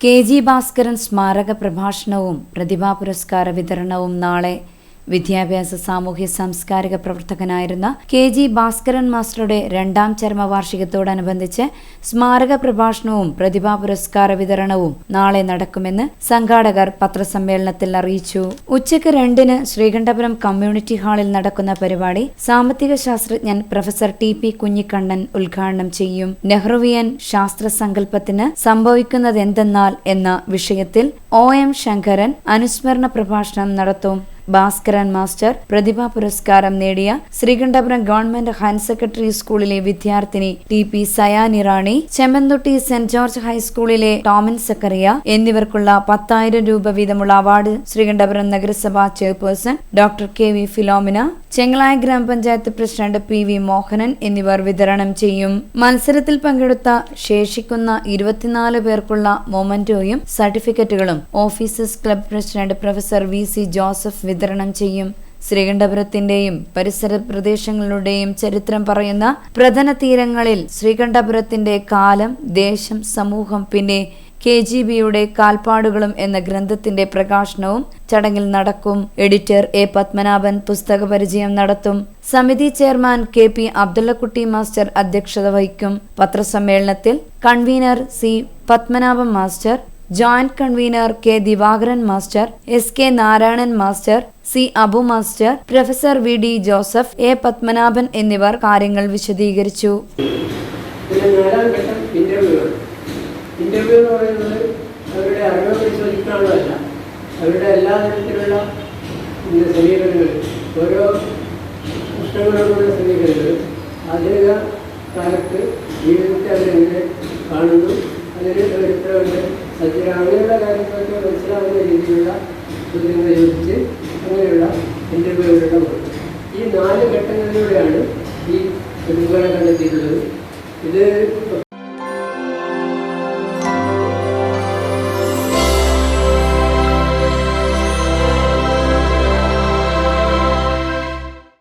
K G Bhaskaran സ്മാരക പ്രഭാഷണവും പ്രതിഭാ പുരസ്കാര വിതരണവും നാളെ വിദ്യാഭ്യാസ സാമൂഹ്യ സാംസ്കാരിക പ്രവർത്തകനായിരുന്ന കെ ജി ഭാസ്കരൻ മാസ്റ്ററുടെ രണ്ടാം ചരമവാർഷികത്തോടനുബന്ധിച്ച് സ്മാരക പ്രഭാഷണവും പ്രതിഭാ പുരസ്കാര വിതരണവും നാളെ നടക്കുമെന്ന് സംഘാടകർ പത്രസമ്മേളനത്തിൽ അറിയിച്ചു. ഉച്ചയ്ക്ക് രണ്ടിന് ശ്രീകണ്ഠപുരം കമ്മ്യൂണിറ്റി ഹാളിൽ നടക്കുന്ന പരിപാടി സാമ്പത്തിക ശാസ്ത്രജ്ഞൻ പ്രൊഫസർ ടി പി കുഞ്ഞിക്കണ്ണൻ ഉദ്ഘാടനം ചെയ്യും. നെഹ്റുവിയൻ ശാസ്ത്ര സങ്കല്പത്തിന് സംഭവിക്കുന്നതെന്തെന്നാൽ എന്ന വിഷയത്തിൽ ഒ എം ശങ്കരൻ അനുസ്മരണ പ്രഭാഷണം നടത്തും. ഭാസ്കരൻ മാസ്റ്റർ പ്രതിഭാ പുരസ്കാരം നേടിയ ശ്രീകണ്ഠപുരം ഗവൺമെന്റ് ഹയർ സെക്കൻഡറി സ്കൂളിലെ വിദ്യാർത്ഥിനി T P Sayanirani Chemmanthutti saint George ഹൈസ്കൂളിലെ ടോമിൻ സക്കറിയ എന്നിവർക്കുള്ള പത്തായിരം രൂപ വീതമുള്ള അവാർഡ് ശ്രീകണ്ഠപുരം നഗരസഭാ chairperson doctor K V Philomina Chengalai ഗ്രാമപഞ്ചായത്ത് പ്രസിഡന്റ് പി വി മോഹനൻ എന്നിവർ വിതരണം ചെയ്യും. മത്സരത്തിൽ പങ്കെടുത്ത ശേഷിക്കുന്ന ഇരുപത്തിനാല് പേർക്കുള്ള മൊമന്റോയും സർട്ടിഫിക്കറ്റുകളും officers club president professor V C Joseph വിതരണം ചെയ്യും. ശ്രീകണ്ഠപുരത്തിന്റെയും പരിസര പ്രദേശങ്ങളുടെയും ചരിത്രം പറയുന്ന പ്രധാന തീരങ്ങളിൽ ശ്രീകണ്ഠപുരത്തിന്റെ കാലം ദേശം സമൂഹം പിന്നെ കെ ജി ബിയുടെ കാൽപ്പാടുകളും എന്ന ഗ്രന്ഥത്തിന്റെ പ്രകാശനവും ചടങ്ങിൽ നടക്കും. എഡിറ്റർ എ പത്മനാഭൻ പുസ്തക പരിചയം നടത്തും. സമിതി chairman K P Abdullakutty master അധ്യക്ഷത വഹിക്കും. പത്രസമ്മേളനത്തിൽ convener C Padmanabhan master joint convener K Divakaran master S K Narayanan master C Abu master professor V D Joseph A Padmanabhan എന്നിവർ കാര്യങ്ങൾ വിശദീകരിച്ചു പിന്നെ നാലാം ഘട്ടം ഇന്റർവ്യൂ ഇന്റർവ്യൂ എന്ന് പറയുന്നത് അവരുടെ അറിവ് പരിശോധിക്കാനുള്ളതല്ല അവരുടെ എല്ലാ തരത്തിലുള്ള സമീപനങ്ങളും ഓരോ പ്രശ്നങ്ങളോടുള്ള സമീപനങ്ങൾ. ആധുനിക കാലത്ത് ജീവിതത്തെ അവരെങ്ങനെ കാണുന്നു അതിന് ചരിത്രമുണ്ട് സജ്ജന അങ്ങനെയുള്ള കാര്യങ്ങളൊക്കെ മനസ്സിലാവുന്ന രീതിയിലുള്ള ചോദ്യങ്ങൾ ചോദിച്ച് അങ്ങനെയുള്ള ഇന്റർവ്യൂകളുടെ ഈ നാല് ഘട്ടങ്ങളിലൂടെയാണ് ഈ പ്രതിഫലം കണ്ടെത്തിയിട്ടുള്ളത്. ഇത്